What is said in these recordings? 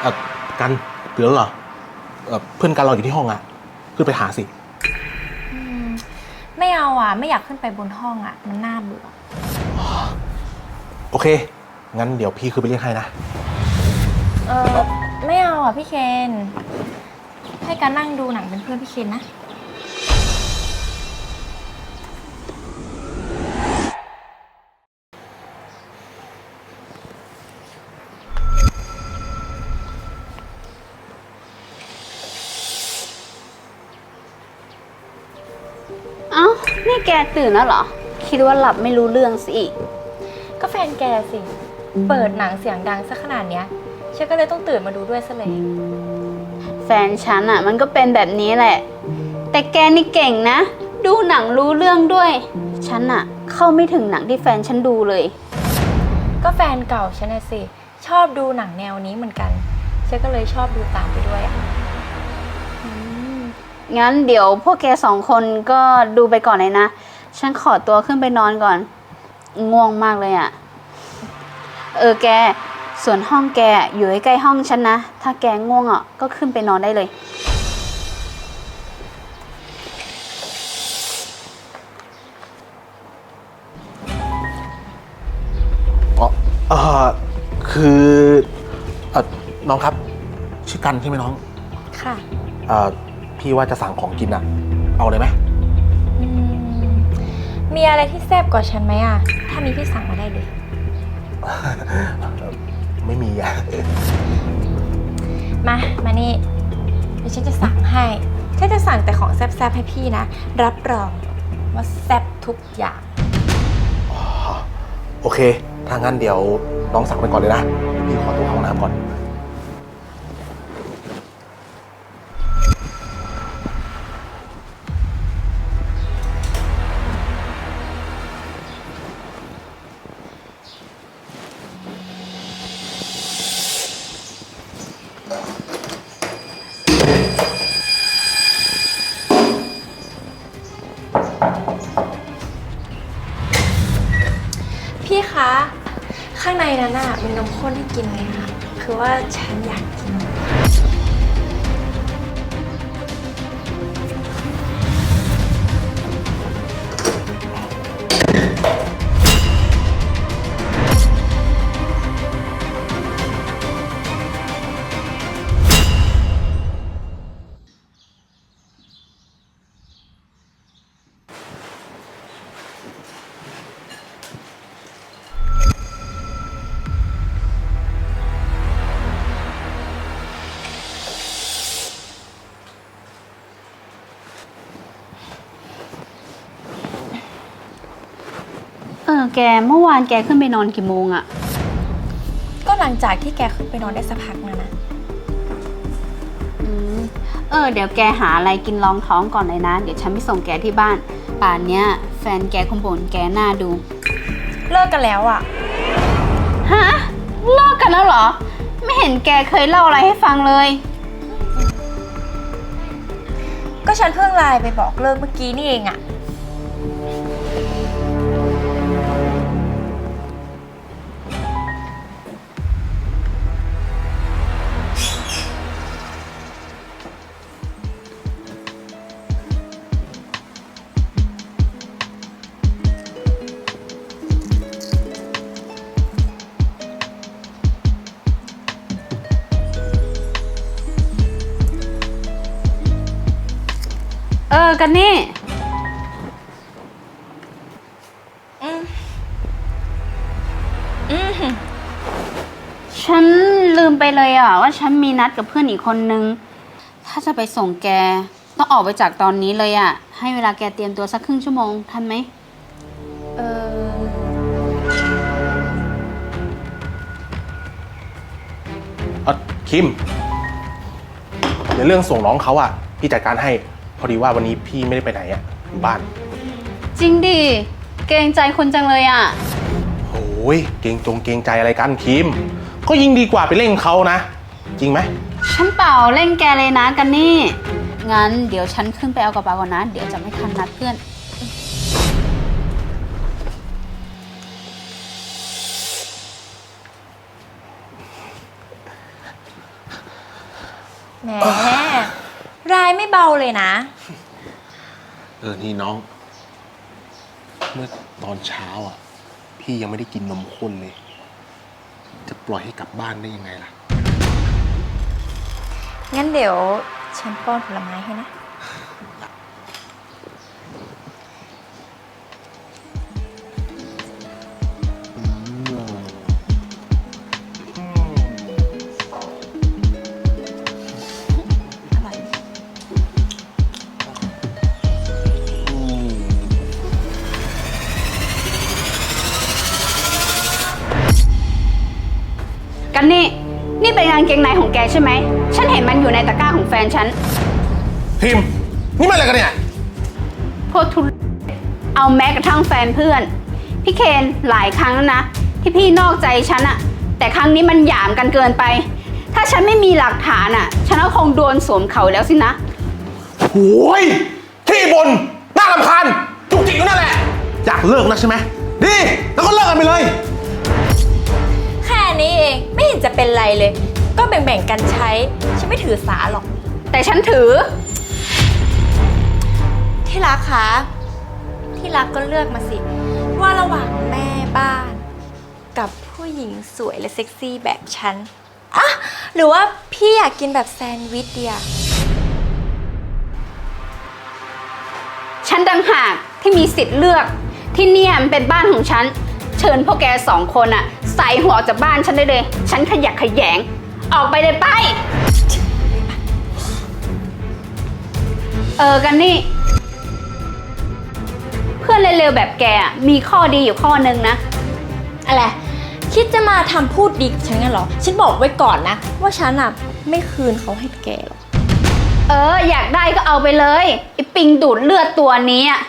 เออกันตื่นแล้วเหรอเออเพื่อนกันเราอยู่ที่ห้องอะขึ้นไปหาสิ อืมไม่เอาอะ ไม่อยากขึ้นไปบนห้องอะ มันน่าเบื่อ โอเค งั้นเดี๋ยวพี่คือไปเรียกให้นะ เออไม่เอาอะพี่เคน ให้การนั่งดูหนังเป็นเพื่อนพี่เคนนะ เอ้า นี่แกตื่นแล้วเหรอ คิดว่าหลับไม่รู้เรื่องสิอีก ก็แฟนแกสิ เปิดหนังเสียงดังซะขนาดเนี้ยฉันก็เลยต้องตื่นมาดูด้วยซะเลยแฟนฉันอะมันก็เป็นแบบนี้แหละ แต่แกนี่เก่งนะ ดูหนังรู้เรื่องด้วย ฉันอะเข้าไม่ถึงหนังที่แฟนฉันดูเลย ก็แฟนเก่าฉันนะสิ ชอบดูหนังแนวนี้เหมือนกัน ฉันก็เลยชอบดูตามไปด้วยอะ งั้นเดี๋ยวพวกแกสองคนก็ดูไปก่อนเลยนะ ฉันขอตัวขึ้นไปนอนก่อน ง่วงมากเลยอะเออแก ส่วนห้องแกอยู่ใกล้ๆห้องฉันนะ ถ้าแกง่วงอะก็ขึ้นไปนอนได้เลย อ๋อเออคือเออน้องครับ ชื่อกันใช่ไหมน้อง ค่ะ เออ พี่ว่าจะสั่งของกินอะเอาเลยไหมอืมมีอะไรที่แซ่บกว่าฉันไหมอะ ถ้ามีพี่สั่งมาได้เลยไม่มีอะมา มานี่เดี๋ยวฉันจะสั่งให้ฉันจะสั่งแต่ของแซ่บๆให้พี่นะ รับรองว่าแซ่บทุกอย่างอ๋อโอเค ถ้างั้นเดี๋ยวน้องสั่งไปก่อนเลยนะเดี๋ยวพี่ขอตัวเข้าห้องน้ำก่อน ข้นให้กินเลยค่ะ คือว่าฉันอยากกิน ออแกเมื่อวานแกขึ้นไปนอนกี่โมงอะก็หลังจากที่แกขึ้นไปนอนได้สักพักนึงนะ อืมเออ เดี๋ยวแกหาอะไรกินรองท้องก่อนเลยนะ เดี๋ยวฉันไปส่งแกที่บ้าน ป่านเนี้ย แฟนแกคงบ่นแกหน้าดู เลิกกันแล้วอะ ฮะ เลิกกันแล้วเหรอ ไม่เห็นแกเคยเล่าอะไรให้ฟังเลย ก็ฉันเพิ่งไลน์ไปบอกเลิกเมื่อกี้นี่เองอะเออกันนี่ อืมอืมฉันลืมไปเลยอะ ว่าฉันมีนัดกับเพื่อนอีกคนนึง ถ้าจะไปส่งแก ต้องออกไปจากตอนนี้เลยอะ ให้เวลาแกเตรียมตัวสักครึ่งชั่วโมง ทันไหม เออ เออคิม เดี๋ยวเรื่องส่งน้องเขาอะพี่จัดการให้ พอดีว่าวันนี้พี่ไม่ได้ไปไหนอะอยู่บ้านจริงดิ เกรงใจคนจังเลยอะ โอ้ยเกรงจงเกรงใจอะไรกันคิม ก็ยิ่งดีกว่าไปเล่นเขานะ จริงไหม ฉันเปล่าเล่นแกเลยนะกันนี่ งั้นเดี๋ยวฉันขึ้นไปเอากระเป๋าก่อนนะ เดี๋ยวจะไม่ทันนัดเพื่อน แหมราย ไม่เบาเลยนะ เออ นี่น้อง เมื่อตอนเช้าอะ พี่ยังไม่ได้กินนมข้นเลย จะปล่อยให้กลับบ้านได้ยังไงล่ะ งั้นเดี๋ยวฉันป้อนผลไม้ให้นะางเกงในของแกใช่ไหม ฉันเห็นมันอยู่ในตะกร้าของแฟนฉัน พิมพ์ นี่มันอะไรกันเนี่ยพวกทุเอาแม้กระทั่งแฟนเพื่อน พี่เคนหลายครั้งแล้วนะ ที่พี่นอกใจฉันอะแต่ครั้งนี้มันหยามกันเกินไป ถ้าฉันไม่มีหลักฐานอะฉันก็คงโดนสวมเขาแล้วสินะ โอ้ยที่บนน่ารำคาญจุกจิกอยู่นั่นแหละ อยากเลิกนะใช่ไหม ดี แล้วก็เลิกกันไปเลย แค่นี้เองไม่เห็นจะเป็นไรเลย ก็แบ่งๆกันใช้ ฉันไม่ถือสาหรอก แต่ฉันถือ ที่รักคะที่รักก็เลือกมาสิ ว่าระหว่างแม่บ้าน กับผู้หญิงสวยและเซ็กซี่แบบฉันอะหรือว่าพี่อยากกินแบบแซนด์วิชเดียฉันดังหากที่มีสิทธิ์เลือกที่เนี่ยมันเป็นบ้านของฉัน เชิญพวกแกสองคนอะใส่หัวออกจากบ้านฉันได้เลย ฉันขยักขยแยง ออกไปเลยไป เออกันนี่ เพื่อนเร็วๆแบบแกอะมีข้อดีอยู่ข้อนึงนะ อะไร คิดจะมาทำพูดดีกับฉันงั้นเหรอ ฉันบอกไว้ก่อนนะ ว่าฉันอะไม่คืนเขาให้แกหรอก เออ อยากได้ก็เอาไปเลยไอปิงดูดเลือดตัวนี้อะ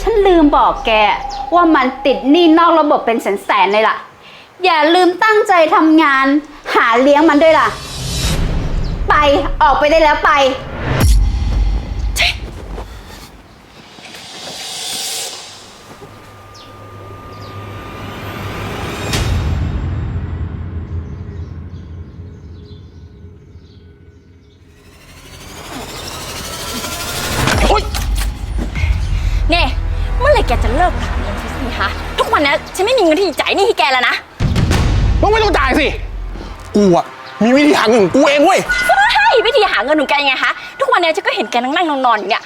ฉันลืมบอกแก ว่ามันติดหนี้นอกระบบเป็นแสนๆเลยล่ะ อย่าลืมตั้งใจทำงาน หาเลี้ยงมันด้วยล่ะ ไปออกไปได้แล้วไป โอ๊ยเนี่ยเมื่อไหร่แกจะเลิกทำเองสักทีฮะทุกวันนี้ฉันไม่มีเงินที่จะจ่ายหนี้ให้แกแล้วนะ มึงไม่ต้องจ่ายสิ กูอะมีวิธีหาเงินของกูเองเว้ย ใช่วิธีหาเงินของแกยังไงฮะทุกวันนี้ฉันก็เห็นแกนั่งนั่งนอนนอนๆอยู่เนี่ย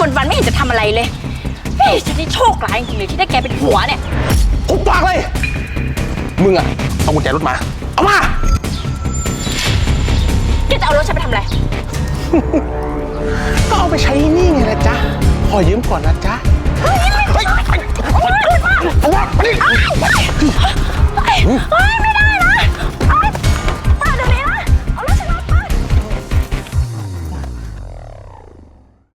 วันวันๆไม่เห็นจะทำอะไรเลยเฮ้ยฉันนี่โชคร้ายจริงๆเลยที่ได้แกเป็นหัวเนี่ย กูปากเลย มึงอะเอากุญแจรถมา เอามา แกจะเอารถฉันไปทำอะไร ก็เอาไปใช้หนี่ไงนะจ๊ะ ขอยืมก่อนนะจ๊ะ เฮ้ยเฮ้ยเอามาเอามาดิ เฮ้ยไม่ได้